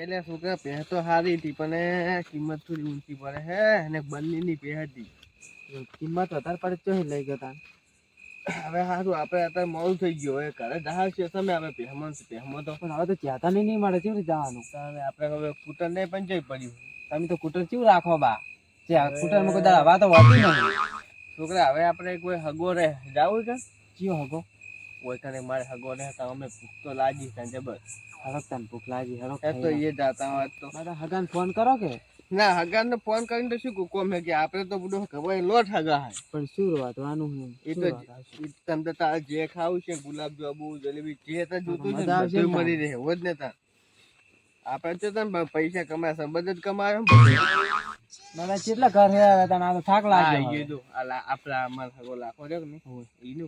Cayley છોકરા પહે તો સારી હતી, પણ કિંમત થોડી ઊંચી પડે હે, અને બંનેની પહે હતી. કિંમત વધારે પડે તો લઈ ગયા હવે સારું આપણે અત્યારે મોડું થઈ ગયું. હવે ઘરે દહાર છે તમે હવે પહેમાં છે. પહેમાં તો પણ હવે તો ચેતા નહીં મળે રીતે જવાનું? તારે આપણે હવે કુટર ને પણ જઈ પડ્યું. તમે તો કુટર કેવું રાખો, બા? કુટરમાં કદાચ હવા તો હોતી નહીં છોકરા, હવે આપણે કોઈ હગો રહે જાવું કે? જીઓ હગો કોઈ કને મારે હગો રહે તો અમે ભૂખ તો લાગી છે જબર. હરક તને ભૂખ લાગી હરક એ તો એ જાતા હોત તો. મારા હગાને ફોન કરો કે? ના હગાને ફોન કરીને તો શું કોમ હે કે આપણે તો બધું ખબર લોટ હગા હે. પણ શું વાતવાનું હું એ તો તને તો તારે જે ખાવું છે ગુલાબ જાંબુ જલેબી જે તે જોતું છે ને બધું ને મળી રહે હોત ને તાર. આપણે તો તને પૈસા કમાય સંબંધ જ કમાયો ને મારા કેટલા ઘર હે હવે. તને આ તો થાક અમાર હગો લાખો રહ્યો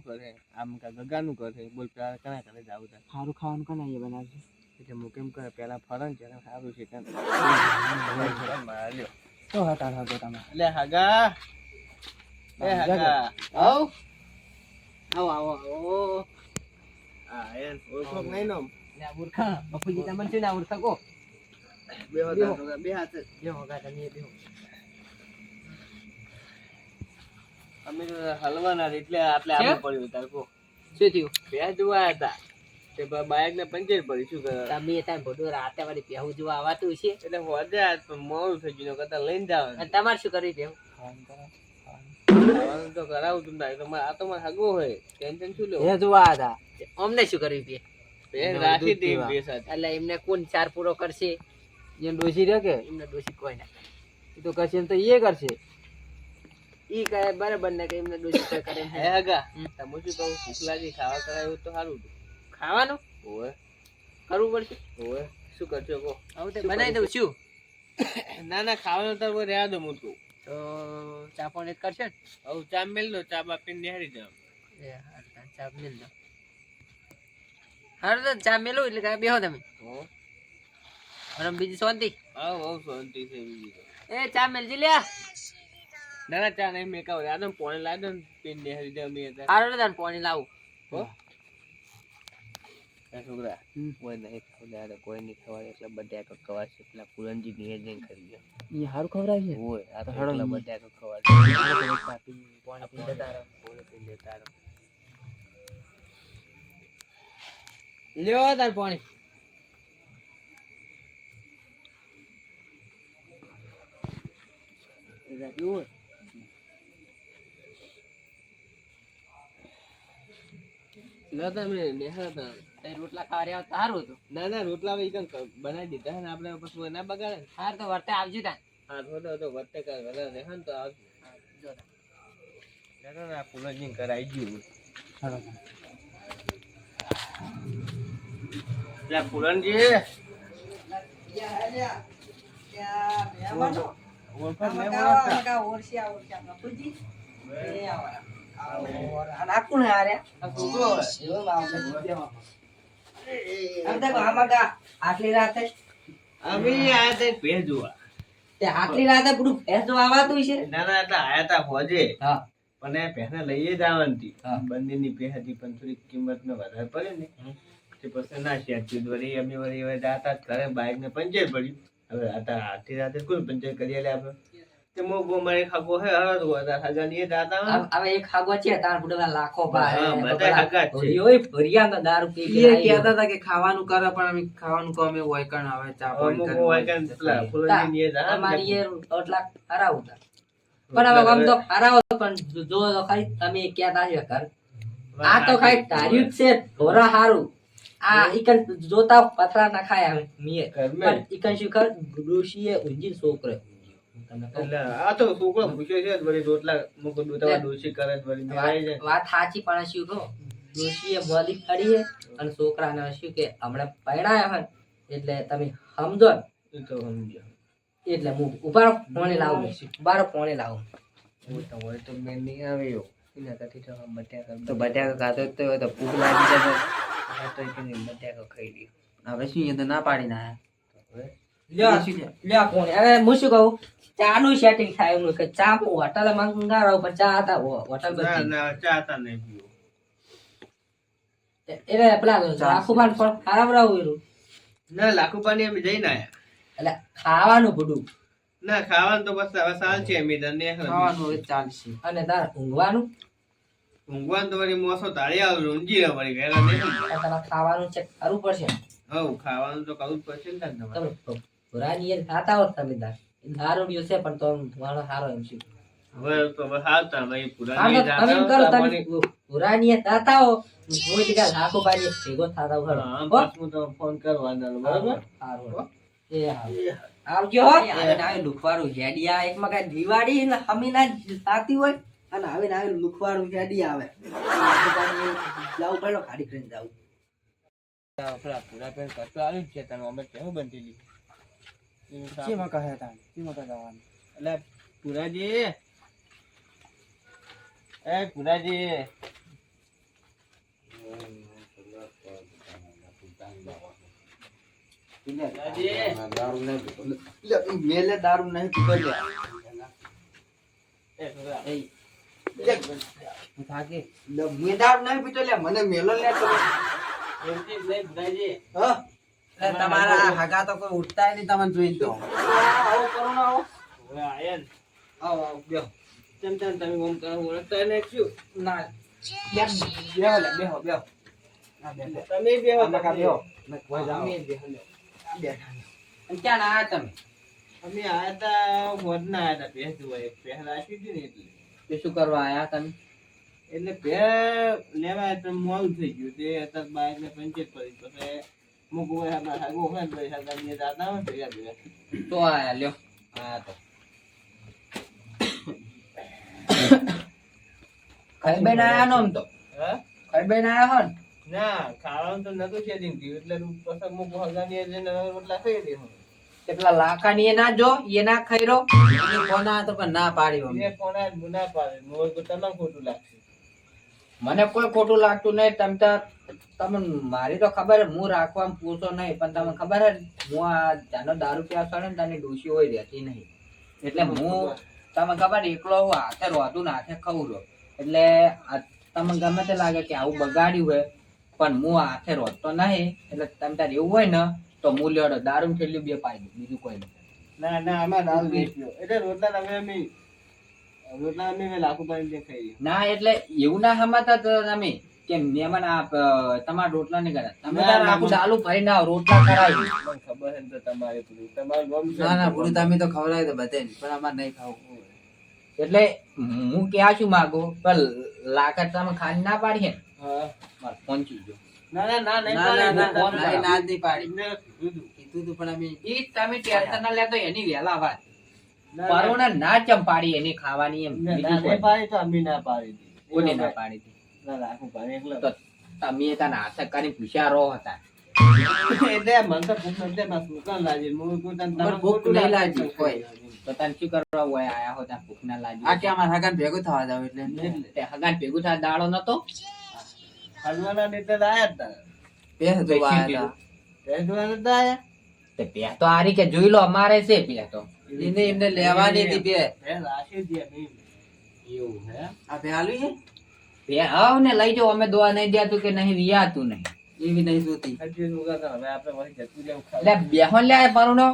કરે આમ કા ગગાનું કરે બોલ પેલા કના કરે જાવું તાર સારું ખાવાનું કને અહીંયા બનાવશે? એટલે હું કેમ કરે પેલા ફરન છે સારું છે કાન લ્યો તો હતા હગો તમે. એટલે હગા. એ હગા. આવ. આવો આવો આવો. હા એન ઓળખો કે નહીં નોમ? મૂર્ખા. બાપુજી તમને શું ના મૂર્ખા બે હાથ બે હાથ. બે હોગા તમે બેહો અમે તો હલવાના એટલે આટલે છે? પડ્યું તારકો શું થયું? બે જોવા હતા. તે બાઇક ને પંચર પડી શું કરે તમે ત્યાં બધું રાતે વાળી પહેવું જોવા આવતું છે એટલે પણ મોડું થઈ ગયું કરતા લઈને જાવ અને તમારે શું કરી દેવું ખાવાનું તો કરાવું તું તારે તો મારે- આ તો મારે હગો હોય. ટેન્શન શું લેવું? એ જોવા હતા. અમને શું કરી પે બે રાખી દે બે સાથે. એટલે એમને કોણ ચાર પૂરો કરશે? જેમ ડોસી રહે કે એમને ડોસી કોઈ ના એ તો કરશે એમ તો એ કરશે. ઈ કહે બરાબર ને કે એમને દોષિત કરે. હે હગા તમે શું કહું ભૂખ લાગી ખાવા કરાયું તો સારું ખાવાનું? ઓવે. કરવું પડશે? ઓવે. શું કરજો કહો? હવે તે બનાવી દઉં છું. ના ના ખાવાનું તો હવે રહ્યા દો હું તું. ચા પાણી કરશે ને? હવે ચા મેલ દો ચા બાપીને નિહાળી જાવ ચા મેલ દો. હારું તો ચા મેલું એટલે કાંઈ બેહો તમે. હો. અને બીજી શાંતિ? હા આવ શાંતિ છે બીજી એ ચા મેલજી લ્યા. ના ના ચા નહીં મેં આ તો પોણી લાવી દો પીને અત્યારે. હારું પાણી લાવું. હો? છોકરા કોઈ નહીં કોઈ નહીં ખવાય એટલે બટાકા ખવાશે પેલા પુરનજી જઈને ગયા. એ છે? હોય આ તો પાણી પી રહો. રહો. લ્યો તાર પાણી. કેવું ના તમે તઈ રોટલા ખાવા સારું હતું. ના ના રોટલા કંઈક બનાવી દીધા ને આપણે પછી ના બગાડે હાર તો વર્તે આવજો તાન. હા થોડો તો કર જો ના કરાઈ ગયું એટલે પુરનજી ઓળખાણ નહીં ઓળખતા? આ છોકરો હોય. આટલી રાતે અમે તા તે આટલી રાતે બધું ભેંસ આવાતું છે ના ના એટલે આયા તા હોજે. હા. પણ ભેંસને લઈએ જ આવવાની. બંનેની હતી પણ થોડી કિંમત ને વધારે પડે ને. તે પછી ના શેઠી વળી અમે વળી હવે જાતા જ ઘરે બાઇક ને પંચર પડ્યું. હવે આતા આથી રાતે કોઈ પંચર કરી આલે આપણે? તે મો ખાગો હે જાતા હોય ને. હવે એક ખાગો છે તાર બધા લાખો ભાઈ બધા હગા છે. ઓય ભરિયા તો દારૂ પી કે એ કહેતા હતા કે ખાવાનું કરે પણ અમે ખાવાનું કહો અમે હોય ચા પાણી અમુક કરીને હોય કાંઈ પેલા ફૂલનજીની એ જાતા ને. તમારી એ રોટલા હરાવ હતા પણ હવે આમ તો હરાવો પણ જો ખાલી તમે ક્યાં તારી ઘર આ તો ખાલી ધાર્યું જ છે ઢોરા હારું આ ઈકન જોતા પથરા નખાય આવે હવે મીએ ઘરમાં પણ ઈકન શું કર ડોશીએ ઊંજી છોકરે તમને કહું. એટલે આ તો છોકરો પૂછ્યો છે વળી રોટલા મૂકો દૂધવા ડોશી કરે વળી મેં જાય. વાત સાચી પણ શું કહું? ડોશીએ મોદી ખડી અને છોકરાને શું કે હમણાં પરણાયા હોય એટલે તમે સમજો એ તો સમજ્યો એટલે હું ઉભારો પોણે લાવું ઉભારો પોણે લાવું તો હોય તો મેં નહીં આવ્યો. એના કરતી તો બટાકા તો બટાકા ખાતો જ તો હોય તો ભૂખ લાગી જશે. તો બટાકા ખાઈ લ્યો. હવે શું એ તો ના પાડીને આયા? હવે લ્યો કોણ છે? હું શું કહું? ચા નું સેટિંગ થાય એમનું કે ચા હોટલ મંગાવો પણ ચા હતા હોટલ ના ચા તા નહીં પીવો એટલે પેલા લાખુબાન પણ ખરાબ રહું ના લાખુપાની અમે જઈને આયા. એટલે ખાવાનું બધું ના ખાવાનું તો બસ હવે સાલ છે ખાવાનું હવે ચાલશે. અને તાર ઊંઘવાનું? ઊંઘવાનું તો વળી મોસો તાળી આવે ઊંઘી રહે વળી વહેલા નહીં તમારે ખાવાનું ચેક કરવું પડશે હવ ખાવાનું તો કરવું જ પડશે ને તમે પુરાની એ ખાતા હોત તમે તાર. ડીયો છે પણ તો મારો સારો એમ શું હવે તો હાલતા ભાઈ પુરાની તમે એમ કરો તમે પુરાની એ દાતા હો હું ટીકા લાખો બારી ભેગો થાતા હો હા, આમ હો? પાછું તો ફોન કરવાનો બરાબર? હારું, એ હારું. આવજો હો. આવીને આવીને લુખવારું હેડી એકમાં કાંઈ દિવાળી એટલે હમી ના થાતી હોય અને આવીને આવી લુખવારું હેડી આવે. જવું પડે ગાડી કરીને જવું પૂરા પેન કરતો આવ્યું જ છે તમે અમે કેવું બનતી શેમાં કહે તાન શેમાં કહે જવાનું? એટલે પુરાજી. એ પુરાજી. મેલે દારૂ નહીં પીતો લે એ પુરા. એ હું થાકે લે, મેં દારૂ નહીં પીતો લે મને મેલો લે તો એમથી જ નહીં પુરાજી હા એટલે તમારા હગા તો કોઈ ઉઠતા નહીં તમને જોઈને તો આવો કરો ને આવો હવે આવો આવો બેહો તેમ તેમ તમે ઓમ કરો ઓળખતા ને શું ના બેહો બેહો લે બેહો બેહો તમે બેહો આમાં બેહો મેં કોઈ જાઓ. અમે બેહો લે. બેઠા અને ક્યાં ના આયા તમે અમે આયા તા વડના આયા તા. એક ભેંસ રાખી ને એટલે તે શું કરવા આયા તમે એટલે ભેંસ લેવા આવ્યા તો થઈ ગયું તે અત્યારે બાઈક ને પંચર પડી પછી મૂકવું ને ખાઈ બેન આયા નો આમ ને ના ખાવાનું તો. નતું એટલે પછી મૂકવું હાગા ને એટલે લાખાની એ ના જો, એ ના ખાઈ રહ્યો એની તો ના પાડ્યો તો ના પાડે. મોર તો તમને ખોટું લાગશે. મને કોઈ ખોટું લાગતું નહીં. તમ તો તમે મારી તો ખબર હે, હું રાખવામાં પૂછો નહીં પણ તમને ખબર હે હું આ જાનો દારૂ પીવા ને તને ડોશી હોય રહેતી નહીં. એટલે હું તમને ખબર એકલો હું હાથે રોતું ને હાથે ખવું રહું એટલે તમને ગમે તે લાગે કે આવું બગાડ્યું હોય પણ હું હાથે રોતો નહીં. એટલે તમે તારે એવું હોય ને તો હું લેડો દારૂ થેલી બે પાઈ દઉં બીજું કોઈ નહીં. ના ના આમાં નહીં વેચ્યો. એટલે રોજના તમે અમે રોટલા અમે અમે લાખો પાણી જે ના એટલે એવું ના હમાતા તમે કે મહેમાન આ તમારા રોટલા નહીં કરા તમે ના, તાર ના, આખું ના. ડાલું ભરીને રોટલા કરાવી ખબર છે તો તમારે પેલું તમારું ના ના ને પૂરું તમે તો ખવડાવી તો બધે પણ અમારે નહીં ખાવું. એટલે હું ક્યાં શું માગો? પણ લાકડ તમે ખાલી ના પાડીએ ને. હા. મારે પહોંચી ગયો. ના ના ના નહીં ના ના પાડે, ના ફોન ના કરા. ના. જ નહીં પાડી. કીધું તું. પણ અમે એ તમે ટેન્શન ના લેતો એની વહેલા વાત. ના, ના, પરોણા ના ચંપાડી એની ખાવાની એમ ના, બીજું પાડી તો અમે ના પાડી હતી. કોને ના પાડી હતી? ના, લાખો પાડી એકલો. તો તમે તને હાથે કરીને પૂછ્યા રહો હતા એટલે મને તો ભૂખ નથી, મારે દુકાન લાગી. હું કોઈ તને ભૂખ નહીં લાગે કોઈ. તો તને શું કરવા હોય આયા હોતા ભૂખ ના લાજી આ કે અમાર હગન ભેગું થવા જાવ એટલે એટલે. તે હગાન ભેગું થાય દાડો નતો હલવાના રીતે તો આયા જ તા. પેહ તો આયા જોવા નતા આયા? તે પે તો આરી કે જોઈ લો અમારે છે પે તો હતા. એને એમને લેવાની હતી બે રાખી દે એવું હે આ બે આલુ છે બે આવ ને લઈ જાઓ અમે દોવા નહીં દેતું કે નહીં વિયાતું નહીં એવી નહીં જોતી હવે આપણે વળી જતું લેવું ખાવું. એટલે બેહો લે પરુણો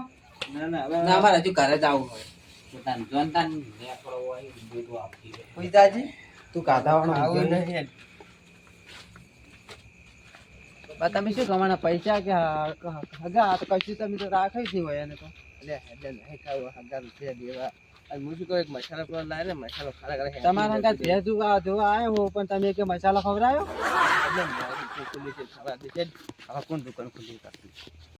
ના, ના, હવે ના અમારે હજુ ઘરે જ આવવું હોય પોતાનું જોનતાન નેકળો હોય બધું આપી દે. કોઈ દાજી તું કાધાવાનો આવું નહીં. તમે શું કમાણા પૈસા કે હગા આ તો કશું તમે તો રાખે છે હોય એને તો એટલે હેડે નહીં ખાવું, હગાર રૂપિયા દેવા. અને હું શું કહું, એક મસાલો પેલો લાવે ને, મસાલો ખારા ખારા તમારા જોવા જોવા આવ્યો હો પણ તમે કે મસાલો ખવડાયો એટલે મારી દુકાન ખુલ્લી છે, ખાવા દે છે. હવે કોણ દુકાન ખુલ્લી કરતું?